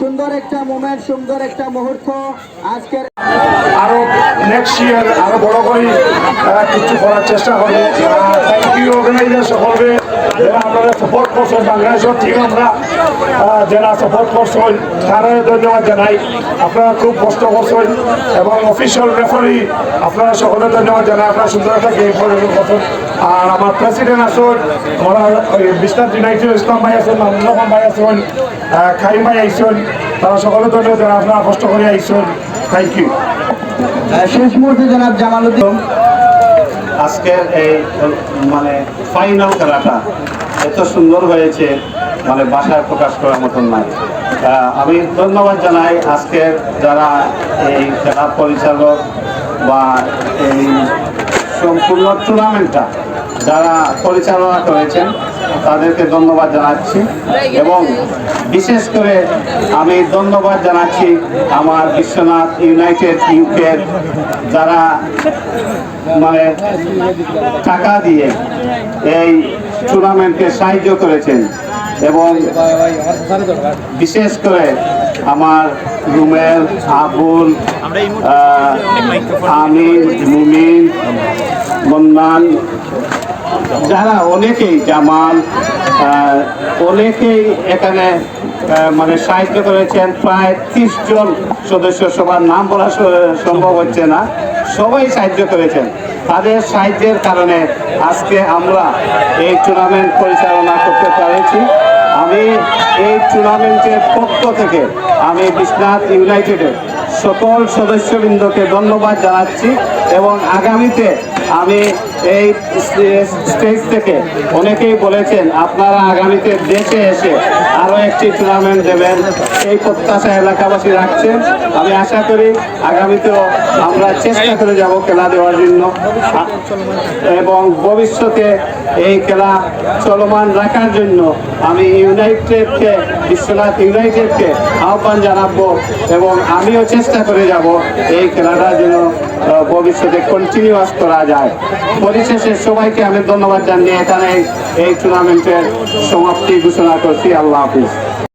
সুন্দর একটা মোমেন্ট সুন্দর একটা মুহূর্ত। আজকের আরও নেক্সট ইয়ার আরও বড় করে কিছু করার চেষ্টা করব। সকলকে। যারা আপনারা সাপোর্ট করছেন বাংলাদেশের টিম আমরা যারা সাপোর্ট করছেন তারা ধন্যবাদ জানাই। আপনারা খুব কষ্ট করছেন এবং অফিসিয়াল রেফারি আপনারা সকলে ধন্যবাদ জানাই। আপনারা সুন্দর একটা গেম করছেন। আর আমার প্রেসিডেন্ট আসুন আমার বিশ্বনাথ ইউনাইটেড ইসলাম ভাই আছেন, মামুন ভাই আছেন খাইম ভাই আইসেন তারা সকলে ধন্যবাদ জানাই। আপনারা কষ্ট করে আইসেন থ্যাংক ইউ শেষ মুহূর্তে জনাব জামালউদ্দিন আজকের এই মানে ফাইনাল খেলাটা এত সুন্দর হয়েছে মানে বাসায় প্রকাশ করার মতন নাই। আমি ধন্যবাদ জানাই আজকের যারা এই খেলা পরিচালক বা এই সম্পূর্ণ টুর্নামেন্টটা যারা পরিচালনা করেছেন, তাদেরকে ধন্যবাদ জানাচ্ছি। এবং বিশেষ করে আমি ধন্যবাদ জানাচ্ছি আমার বিশ্বনাথ ইউনাইটেড ইউকের যারা মানে টাকা দিয়ে এই টুর্নামেন্টকে সাহায্য করেছেন এবং বিশেষ করে আমার রুমেল, আবুল আমিন মুমিন, মন্নান যারা অনেকেই জামাল অনেকেই এখানে মানে সাহায্য করেছেন, প্রায় ত্রিশ জন সদস্য সবার নাম বলা সম্ভব হচ্ছে না। সবাই সাহায্য করেছেন। তাদের সাহায্যের কারণে আজকে আমরা এই টুর্নামেন্ট পরিচালনা করতে পেরেছি। আমি এই টুর্নামেন্টের পক্ষ থেকে আমি বিশ্বনাথ ইউনাইটেডের সকল সদস্যবৃন্দকে ধন্যবাদ জানাচ্ছি এবং আগামীতে আমি এই স্টেজ থেকে অনেকেই বলেছেন, আপনারা আগামীতে দেশে এসে আরও একটি টুর্নামেন্ট দেবেন। এই প্রত্যাশা এলাকাবাসী রাখছেন। আমি আশা করি আগামীতেও আমরা চেষ্টা করে যাব খেলা দেওয়ার জন্য। এবং ভবিষ্যতে এই খেলা চলমান রাখার জন্য আমি ইউনাইটেডকে, বিশ্বনাথ ইউনাইটেডকে আহ্বান জানাব এবং আমিও চেষ্টা করে যাব এই খেলাটা যেন ভবিষ্যতে কন্টিনিউয়াস করা যায়। পরিশেষে সবাইকে আমি ধন্যবাদ জানিয়ে এখানে এই টুর্নামেন্টের সমাপ্তি ঘোষণা করছি। আল্লাহ হাফিজ।